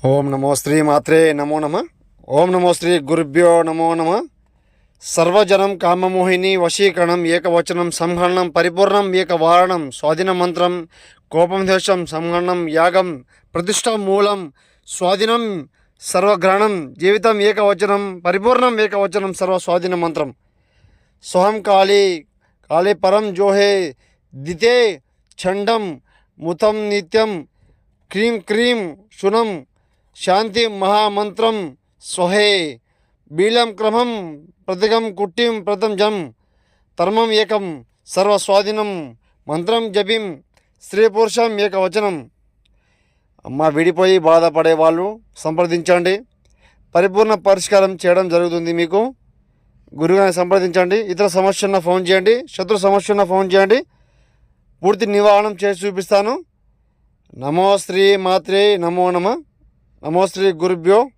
ఓం నమో శ్రీ మాత్రే నమో నమ. ఓం నమో శ్రీ గురుభ్యో నమో నమ. సర్వజనం కామమోహిని వశీకరణం ఏకవచనం సంహరణం పరిపూర్ణం ఏకవారణం స్వాధీన మంత్రం కోపం దేశం సంహరణం యాగం ప్రతిష్ట మూలం స్వాధీనం సర్వగ్రహణం జీవితం ఏకవచనం పరిపూర్ణం ఏకవచనం సర్వ స్వాధీన మంత్రం స్వహం కాళీ కాళీ పరం జోహే దితే ఛండం ముతం నిత్యం క్రీం క్రీం శునం శాంతి మహామంత్రం స్వహే బీళం క్రమం ప్రతిగం కుట్టిం ప్రతం జం ధర్మం ఏకం సర్వస్వాధీనం మంత్రం జపిం స్త్రీ పురుషం ఏకవచనం. అమ్మ విడిపోయి బాధపడే వాళ్ళు సంప్రదించండి. పరిపూర్ణ పరిష్కారం చేయడం జరుగుతుంది మీకు. గురువుని సంప్రదించండి. ఇతర సమస్య ఉన్న ఫోన్ చేయండి. శత్రు సమస్య ఉన్న ఫోన్ చేయండి. పూర్తి నివారణం చేసి చూపిస్తాను. నమో శ్రీ మాత్రే నమో నమ. నమో శ్రీ గురుభ్యో